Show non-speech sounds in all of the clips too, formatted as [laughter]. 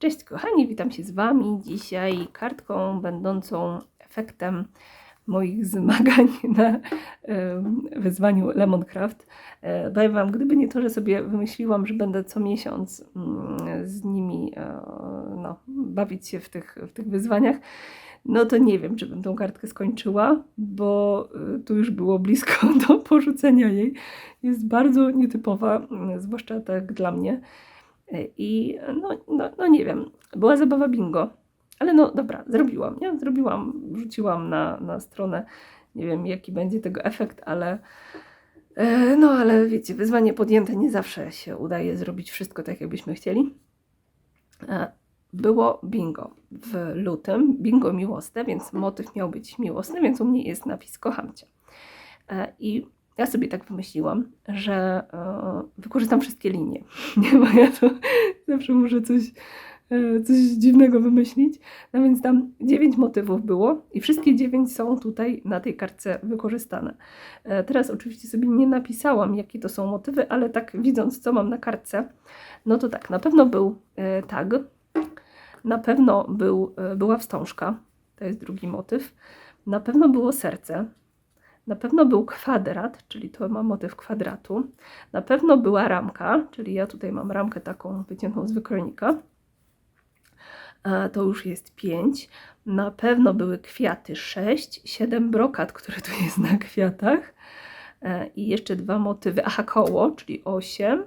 Cześć kochani, witam się z Wami. Dzisiaj kartką będącą efektem moich zmagań [laughs] na wyzwaniu Lemoncraft. E, Powiem Wam, gdyby nie to, że sobie wymyśliłam, że będę co miesiąc mm, z nimi e, no, bawić się w tych, w tych wyzwaniach, no to nie wiem, czy bym tą kartkę skończyła, bo e, tu już było blisko [laughs] do porzucenia jej. Jest bardzo nietypowa, zwłaszcza tak dla mnie. I no, no, no nie wiem, była zabawa bingo, ale no dobra, zrobiłam, nie? Zrobiłam, wrzuciłam na, na stronę, nie wiem jaki będzie tego efekt, ale e, no ale wiecie, wyzwanie podjęte nie zawsze się udaje zrobić wszystko tak, jakbyśmy chcieli. E, Było bingo w lutym, bingo miłosne, więc motyw miał być miłosny, więc u mnie jest napis kocham cię. E, I ja sobie tak wymyśliłam, że e, wykorzystam wszystkie linie, nie? [laughs] bo ja to zawsze muszę coś, e, coś dziwnego wymyślić. No więc tam dziewięć motywów było i wszystkie dziewięć są tutaj na tej kartce wykorzystane. E, teraz oczywiście sobie nie napisałam, jakie to są motywy, ale tak widząc, co mam na kartce, no to tak, na pewno był tag, na pewno był, była wstążka, to jest drugi motyw, na pewno było serce, na pewno był kwadrat, czyli to ma motyw kwadratu. Na pewno była ramka, czyli ja tutaj mam ramkę taką wyciętą z wykronika. To już jest 5. Na pewno były kwiaty 6, 7 brokat, który tu jest na kwiatach. E, I jeszcze dwa motywy. Aha, koło, czyli 8.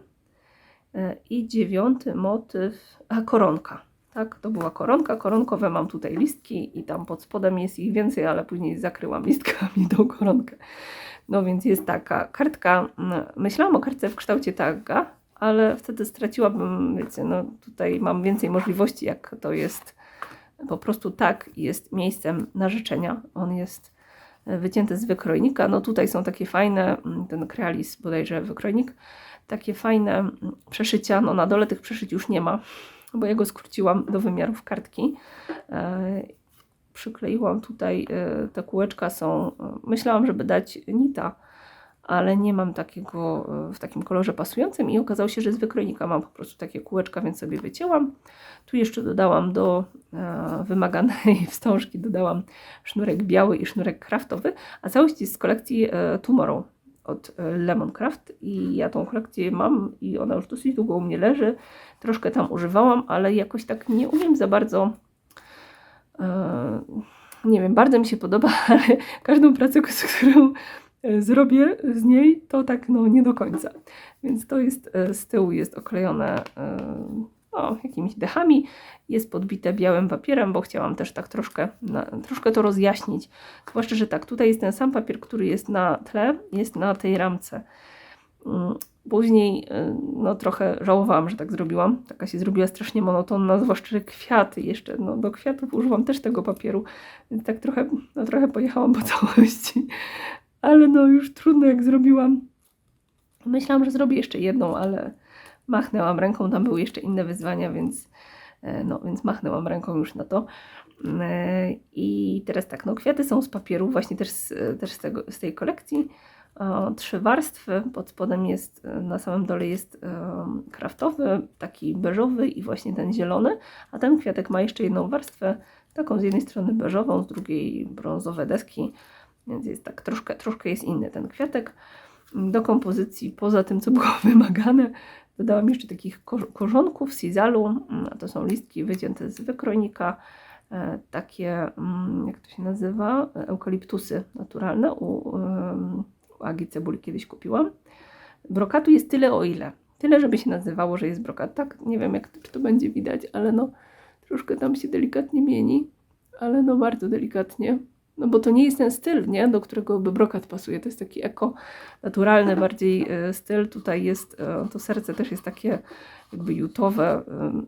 E, I dziewiąty motyw, a koronka. Tak, to była koronka. Koronkowe mam tutaj listki i tam pod spodem jest ich więcej, ale później zakryłam listkami [laughs] tą koronkę. No więc jest taka kartka. Myślałam o kartce w kształcie taga, ale wtedy straciłabym, wiecie, no tutaj mam więcej możliwości, jak to jest po prostu tak jest miejscem na życzenia. On jest e, wycięty z wykrojnika. No tutaj są takie fajne, mm, ten krealis bodajże wykrojnik, takie fajne mm, przeszycia. No na dole tych przeszyć już nie ma, bo ja go skróciłam do wymiarów kartki. E, Przykleiłam tutaj, e, te kółeczka są, e, myślałam, żeby dać nita, ale nie mam takiego w takim kolorze pasującym i okazało się, że z wykrojnika mam po prostu takie kółeczka, więc sobie wycięłam. Tu jeszcze dodałam do wymaganej [laughs] wstążki, dodałam sznurek biały i sznurek kraftowy, a całość jest z kolekcji Tomorrow od e, Lemoncraft i ja tą kolekcję mam i ona już dosyć długo u mnie leży. Troszkę tam używałam, ale jakoś tak nie umiem za bardzo e, nie wiem, bardzo mi się podoba, [laughs] ale każdą pracę, [laughs] którą e, zrobię z niej, to tak no nie do końca. Więc to jest z tyłu jest oklejone no, jakimiś dechami, jest podbite białym papierem, bo chciałam też tak troszkę, na, troszkę to rozjaśnić. Zwłaszcza, że tak, tutaj jest ten sam papier, który jest na tle, jest na tej ramce. Mm, Później y, no, trochę żałowałam, że tak zrobiłam. Taka się zrobiła strasznie monotonna, zwłaszcza że kwiaty jeszcze. No, do kwiatów używam też tego papieru, więc tak trochę, no, trochę pojechałam po [laughs] całości. Ale no już trudno jak zrobiłam. Myślałam, że zrobię jeszcze jedną, ale machnęłam ręką. Tam były jeszcze inne wyzwania, więc, e, no, więc machnęłam ręką już na to. E, I teraz tak, no kwiaty są z papieru, właśnie też z, też z, tego, z tej kolekcji trzy warstwy. Pod spodem jest, e, na samym dole jest kraftowy, taki beżowy i właśnie ten zielony, a ten kwiatek ma jeszcze jedną warstwę, taką z jednej strony beżową, z drugiej brązowe deski, więc jest tak troszkę, troszkę jest inny ten kwiatek. Do kompozycji, poza tym co było [laughs] wymagane, dodałam jeszcze takich kor- korzonków sizalu, mm, to są listki wycięte z wykrojnika, e, takie, mm, jak to się nazywa, eukaliptusy naturalne u, u Agi Cebuli kiedyś kupiłam. Brokatu jest tyle o ile. Tyle, żeby się nazywało, że jest brokat. Tak, nie wiem jak to, czy to będzie widać, ale no troszkę tam się delikatnie mieni, ale no bardzo delikatnie. No bo to nie jest ten styl, nie? Do którego by brokat pasuje. To jest taki eko, naturalny bardziej e, styl. Tutaj jest, e, to serce też jest takie jakby jutowe. em,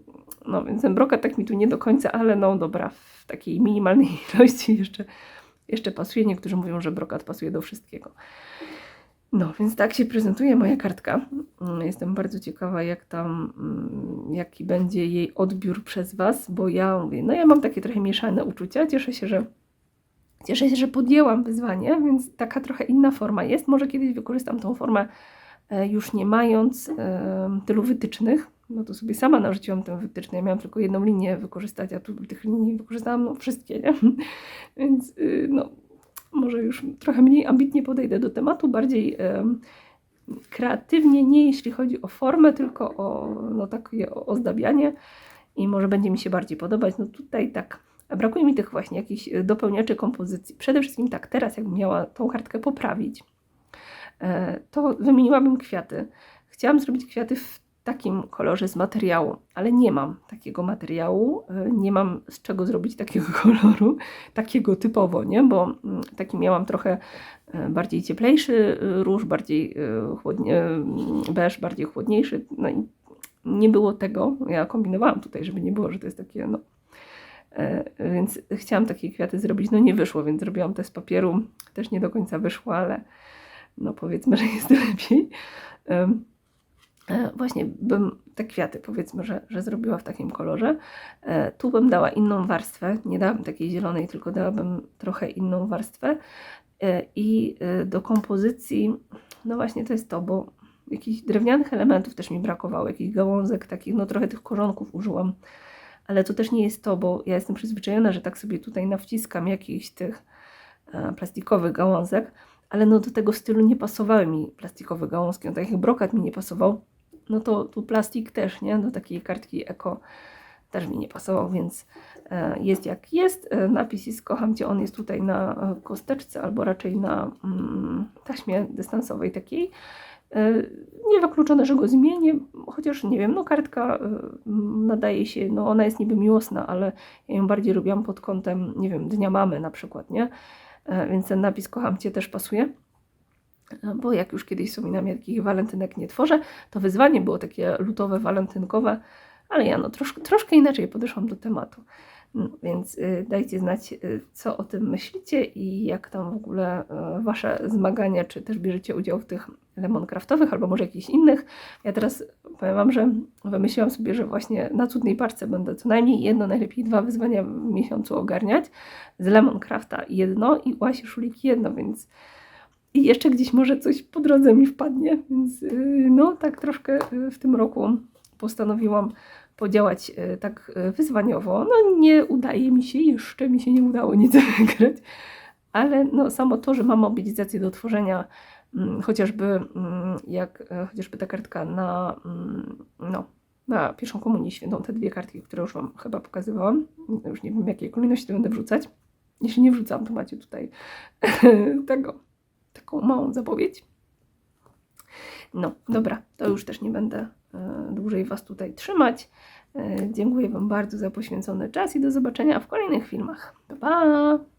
No więc ten brokat tak mi tu nie do końca, ale no dobra, w takiej minimalnej [laughs] ilości jeszcze, jeszcze pasuje. Niektórzy mówią, że brokat pasuje do wszystkiego. No, więc tak się prezentuje moja kartka. Mm, Jestem bardzo ciekawa, jak tam, mm, jaki będzie jej odbiór przez Was, bo ja mówię, no ja mam takie trochę mieszane uczucia. Cieszę się, że cieszę się, że podjęłam wyzwanie, więc taka trochę inna forma jest. Może kiedyś wykorzystam tą formę e, już nie mając e, tylu wytycznych, no to sobie sama narzuciłam tę wytyczne. Ja miałam tylko jedną linię wykorzystać, a tu tych linii wykorzystałam no, wszystkie, nie? [laughs] Więc y, no, może już trochę mniej ambitnie podejdę do tematu, bardziej em, kreatywnie, nie jeśli chodzi o formę, tylko o no, takie ozdabianie i może będzie mi się bardziej podobać. No tutaj tak, brakuje mi tych właśnie jakichś e, dopełniaczy kompozycji. Przede wszystkim tak, teraz jakbym miała tą kartkę poprawić, e, to wymieniłabym kwiaty. Chciałam zrobić kwiaty w takim kolorze z materiału, ale nie mam takiego materiału, e, nie mam z czego zrobić takiego [laughs] koloru, takiego typowo, nie? Bo mm, taki miałam trochę bardziej cieplejszy róż, bardziej chłodnie, beż, bardziej chłodniejszy, no i nie było tego, ja kombinowałam tutaj, żeby nie było, że to jest takie, no, więc chciałam takie kwiaty zrobić, no nie wyszło, więc zrobiłam te z papieru, też nie do końca wyszło, ale no powiedzmy, że jest [laughs] lepiej. E, Właśnie bym te kwiaty, powiedzmy, że, że zrobiła w takim kolorze. E, Tu bym dała inną warstwę, nie dałabym takiej zielonej, tylko dałabym trochę inną warstwę. E, I e, do kompozycji, no właśnie to jest to, bo jakichś drewnianych elementów też mi brakowało, jakichś gałązek takich, no trochę tych korzonków użyłam ale to też nie jest to, bo ja jestem przyzwyczajona, że tak sobie tutaj nawciskam jakichś tych e, plastikowych gałązek, ale no do tego stylu nie pasowały mi plastikowe gałązki, no tak jak brokat mi nie pasował, no to tu plastik też, nie, do takiej kartki eko też mi nie pasował, więc e, jest jak jest. E, Napis jest kocham Cię, on jest tutaj na kosteczce albo raczej na mm, taśmie dystansowej takiej. E, Niewykluczone, że go zmienię, chociaż nie wiem, no kartka e, nadaje się, no ona jest niby miłosna, ale ja ją bardziej robiłam pod kątem, nie wiem, Dnia Mamy na przykład, nie? E, Więc ten napis kocham Cię też pasuje. Bo jak już kiedyś wspominam, ja takich walentynek nie tworzę, to wyzwanie było takie lutowe, walentynkowe, ale ja no troszkę, troszkę inaczej podeszłam do tematu. No, więc y, dajcie znać, y, co o tym myślicie i jak tam w ogóle wasze zmagania, czy też bierzecie udział w tych lemoncraftowych, albo może jakichś innych. Ja teraz powiem wam, że wymyśliłam sobie, że właśnie na cudnej parce będę co najmniej jedno, najlepiej dwa wyzwania w miesiącu ogarniać. Z Lemoncrafta jedno i u Asi Szuliki jedno, więc i jeszcze gdzieś może coś po drodze mi wpadnie, więc y, no tak troszkę y, w tym roku postanowiłam podziałać y, tak wyzwaniowo. No nie udaje mi się, jeszcze mi się nie udało nic wygrać, [laughs] ale no samo to, że mam mobilizację do tworzenia chociażby mm, jak e, chociażby ta kartka na mm, no, na pierwszą komunię świętą, te dwie kartki, które już Wam chyba pokazywałam. Już nie wiem, jakiej kolejności to będę wrzucać. Jeśli nie wrzucam, to macie tutaj [laughs] tego, taką małą zapowiedź. No, dobra, to już też nie będę e, dłużej Was tutaj trzymać. E, Dziękuję Wam bardzo za poświęcony czas i do zobaczenia w kolejnych filmach. Pa! pa!